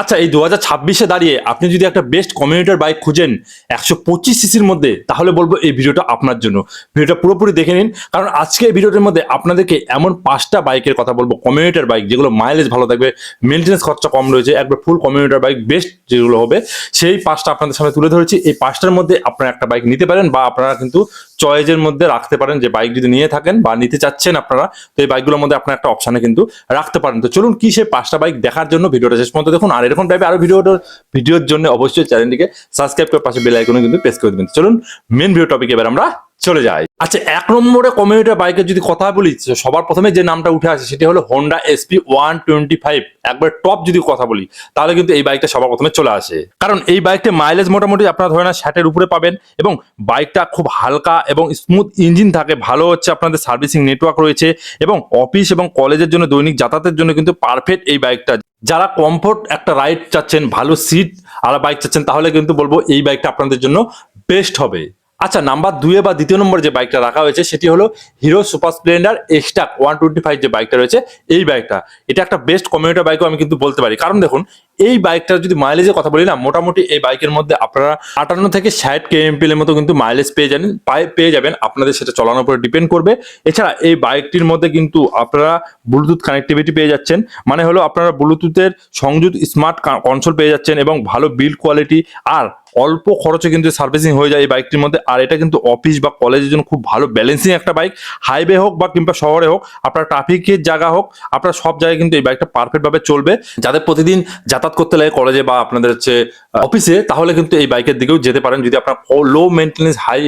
আচ্ছা এই দু হাজার ছাব্বিশে দাঁড়িয়ে আপনি যদি একটা বেস্ট কমিউনিটার বাইক খুঁজেন একশো পঁচিশ সিসির মধ্যে, তাহলে বলব এই ভিডিওটা আপনার জন্য। ভিডিওটা পুরোপুরি দেখে নিন, কারণ আজকে এই ভিডিওটার মধ্যে আপনাদেরকে এমন পাঁচটা বাইকের কথা বলব। কমিউনিটার বাইক যেগুলো মাইলেজ ভালো থাকবে মেনটেন্স খরচা কম রয়েছে, একবার ফুল কমিউনিটার বাইক বেস্ট যেগুলো হবে, সেই পাঁচটা আপনাদের সামনে তুলে ধরেছি। এই পাঁচটার মধ্যে আপনারা একটা বাইক নিতে পারেন বা আপনারা কিন্তু চয়েজের মধ্যে রাখতে পারেন যে বাইক যদি নিয়ে থাকেন বা নিতে চাচ্ছেন আপনারা, তো এই বাইকগুলোর মধ্যে আপনার একটা অপশানে কিন্তু রাখতে পারেন। তো চলুন কি সে পাঁচটা বাইক দেখার জন্য ভিডিওটা শেষ পর্যন্ত দেখুন। আর এরকম টাইপের আরও ভিডিওটার ভিডিওর জন্য অবশ্যই চ্যানেলটিকে সাবস্ক্রাইব করে পাশে বেল আইকনে কিন্তু প্রেস করে দেবেন। চলুন মেন ভিডিও টপিক এবার আমরা চলে যায়। আচ্ছা এক নম্বরে কমিউটার বাইকের যদি কথা বলি, সবার প্রথমে যে নামটা উঠে আসে, সেটি হলো Honda SP one twenty five একবার টপ যদি কথা বলি, তাহলে কিন্তু এই বাইকটা সবার প্রথমে চলে আসে। কারণ এই বাইকটা মাইলেজ মোটামুটি আপনারা ধরে না ষাটের উপরে পাবেন এবং বাইকটা খুব হালকা এবং স্মুথ ইঞ্জিন থাকে, ভালো হচ্ছে আপনাদের সার্ভিসিং নেটওয়ার্ক রয়েছে এবং অফিস এবং কলেজের জন্য দৈনিক যাতায়াতের জন্য কিন্তু পারফেক্ট এই বাইকটা। যারা কমফোর্ট একটা রাইড চাচ্ছেন, ভালো সিট আর বাইক চাচ্ছেন, তাহলে কিন্তু বলব এই বাইকটা আপনাদের জন্য বেস্ট হবে। আচ্ছা নাম্বার দুয়ে বা দ্বিতীয় নম্বর যে বাইকটা রাখা হয়েছে, সেটি হলো Hero Super Splendor XTEC one twenty five যে বাইকটা রয়েছে, এই বাইকটা এটা একটা বেস্ট কমিউটার বাইকও আমি কিন্তু বলতে পারি। কারণ দেখুন এই বাইকটার যদি মাইলেজের কথা বলি না, মোটামুটি এই বাইকের মধ্যে আপনারা আটান্ন থেকে ষাট কেএমপিএল এর মতো কিন্তু মাইলেজ পেয়ে যাবেন পায়ে- যাবেন। আপনাদের সেটা চলানোর উপরে ডিপেন্ড করবে। এছাড়া এই বাইকটির মধ্যে কিন্তু আপনারা ব্লুটুথ কানেক্টিভিটি পেয়ে যাচ্ছেন। মানে হলো আপনারা ব্লুটুথের সংযুক্ত স্মার্ট কনসোল পেয়ে যাচ্ছেন এবং ভালো বিল্ড কোয়ালিটি আর অল্প খরচে কিন্তু সার্ভিসিং হয়ে যায় এই বাইকটির মধ্যে। আর এটা কিন্তু অফিস বা কলেজের জন্য খুব ভালো ব্যালেন্সিং একটা বাইক হাইওয়ে হোক বা কিংবা শহরে হোক, আপনার ট্রাফিকের জায়গা হোক, আপনার সব জায়গায় কিন্তু এই বাইকটা পারফেক্টভাবে চলবে। যাদের প্রতিদিন করতে লাগে কলেজে বা আপনাদের হচ্ছে অফিসে তাহলে কিন্তু এই বাইকের দিকেও যেতে পারেন। যদি আপনার লো মেনটেন্স হাই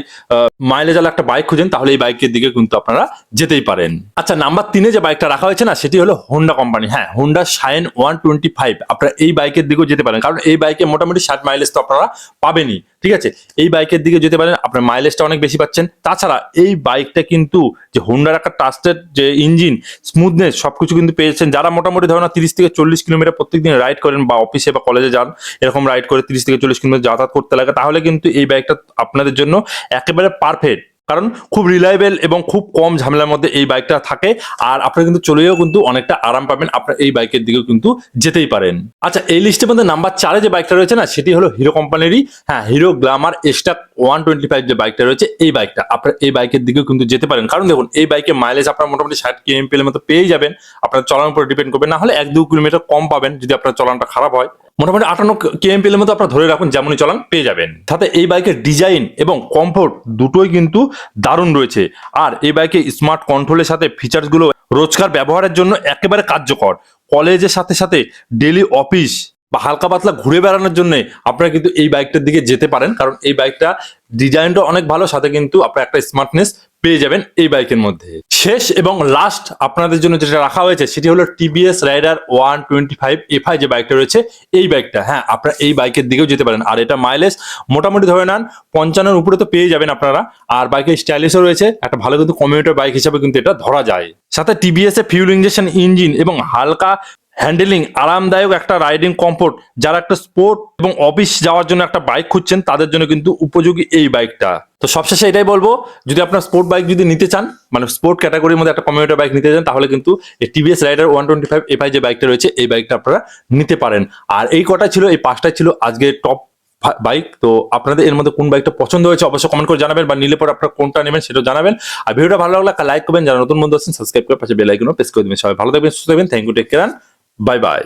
মাইলেজ একটা বাইক খুঁজেন, তাহলে এই বাইকের দিকে কিন্তু আপনারা যেতেই পারেন। আচ্ছা নাম্বার তিনে যে বাইকটা রাখা হয়েছে না, সেটি হলো হোন্ডা কোম্পানি হ্যাঁ Honda Shine one twenty five আপনারা এই বাইকের দিকেও যেতে পারেন। কারণ এই বাইকে মোটামুটি ষাট মাইলেজ তো আপনারা পাবেনই, ঠিক আছে? এই বাইকের দিকে যেতে পারেন, আপনার মাইলেজটা অনেক বেশি পাচ্ছেন। তাছাড়া এই বাইকটা কিন্তু যে হোন্ডার একটা ট্রাস্টেড যে ইঞ্জিন স্মুথনেস সবকিছু কিন্তু পেয়েছেন। যারা মোটামুটি ধরুন তিরিশ থেকে চল্লিশ কিলোমিটার প্রত্যেকদিন রাইড করেন বা অফিসে বা কলেজে যান, এরকম রাইড করে তিরিশ থেকে চল্লিশ কিলোমিটার যাতায়াত করতে লাগে, তাহলে কিন্তু এই বাইকটা আপনাদের জন্য একেবারে পারফেক্ট কারণ খুব রিলায়েবল এবং খুব কম ঝামেলার মধ্যে এই বাইকটা থাকে, আর আপনারা কিন্তু চলেও কিন্তু অনেকটা আরাম পাবেন, আপনার এই বাইকের দিকেও কিন্তু যেতেই পারেন। আচ্ছা এই লিস্টের মধ্যে নাম্বার চারে যে বাইকটা রয়েছে না, সেটি হলো হিরো কোম্পানিরই হ্যাঁ Hero Glamour XTEC one twenty five যে বাইকটা রয়েছে, এই বাইকটা আপনার এই বাইকের দিকেও কিন্তু যেতে পারেন। কারণ দেখুন, এই বাইকে মাইলেজ আপনার মোটামুটি ষাট এর মতো পেয়ে যাবেন। আপনার চলানোর উপর ডিপেন্ড করবে। না হলে এক দু কিলোমিটার কম পাবেন যদি আপনার চলানটা খারাপ হয়। মোটামুটি আটান্ন কেএমপিএল এর মতো আপনার ধরে রাখুন, যেমনই চলান, পেয়ে যাবেন। সাথে এই বাইকের ডিজাইন এবং কমফোর্ট দুটোই কিন্তু দারুণ রয়েছে। আর এই বাইকে স্মার্ট কন্ট্রোলের সাথে ফিচার্সগুলো রোজকার ব্যবহারের জন্য একেবারে কার্যকর। কলেজের সাথে সাথে ডেলি অফিস বা হালকা পাতলা ঘুরে বেড়ানোর জন্য আপনারা কিন্তু এই বাইকটার দিকে যেতে পারেন। কারণ এই বাইকটা ডিজাইনটা অনেক ভালো, সাথে কিন্তু আপনার একটা স্মার্টনেস পেয়ে যাবেন এই বাইকের মধ্যে। শেষ এবং লাস্ট আপনাদের জন্য যেটা রাখা হয়েছে, সেটি হলো TVS Raider one twenty five FI যে বাইকটা রয়েছে, এই বাইকটা। হ্যাঁ আপনারা এই বাইকের দিকেও যেতে পারেন। আর এটা মাইলেজ মোটামুটি ধরে নেন, পঞ্চান্নর উপরে তো পেয়ে যাবেন আপনারা। আর বাইকের স্টাইলিশও রয়েছে, একটা ভালো কিন্তু কমিউটার বাইক হিসাবে কিন্তু এটা ধরা যায়। সাথে টিভিএস এ ফিউল ইঞ্জেকশন ইঞ্জিন এবং হালকা হ্যান্ডেলিং আরামদায়ক একটা রাইডিং কমফোর্ট, যারা একটা স্পোর্ট এবং অফিস যাওয়ার জন্য একটা বাইক খুঁজছেন, তাদের জন্য কিন্তু উপযোগী এই বাইকটা। তো সবশেষে এটাই বলব, যদি আপনার স্পোর্ট বাইক যদি নিতে চান মানে স্পোর্ট ক্যাটাগরির মধ্যে একটা কমিউটার বাইক নিতে চান, তাহলে কিন্তু এই TVS Raider one twenty five FI যে বাইকটা রয়েছে, এই বাইকটা আপনারা নিতে পারেন। আর এই কটা ছিল, এই পাঁচটাই ছিল আজকে টপ বাইক। তো আপনাদের এর মধ্যে কোন বাইকটা পছন্দ হয়েছে অবশ্যই কমেন্ট করে জানাবেন, বা নিলে পরে আপনারা কোনটা নেবেন সেটা জানাবেন। আর ভিডিওটা ভালো লাগলে লাইক করবেন, যারা নতুন বন্ধু আছেন সাবস্ক্রাইব করে পাশে বেল আইকনও প্রেস করে দেবেন। সবাই ভালো থাকবেন, সুস্থ থাকবেন thank you take care Bye bye.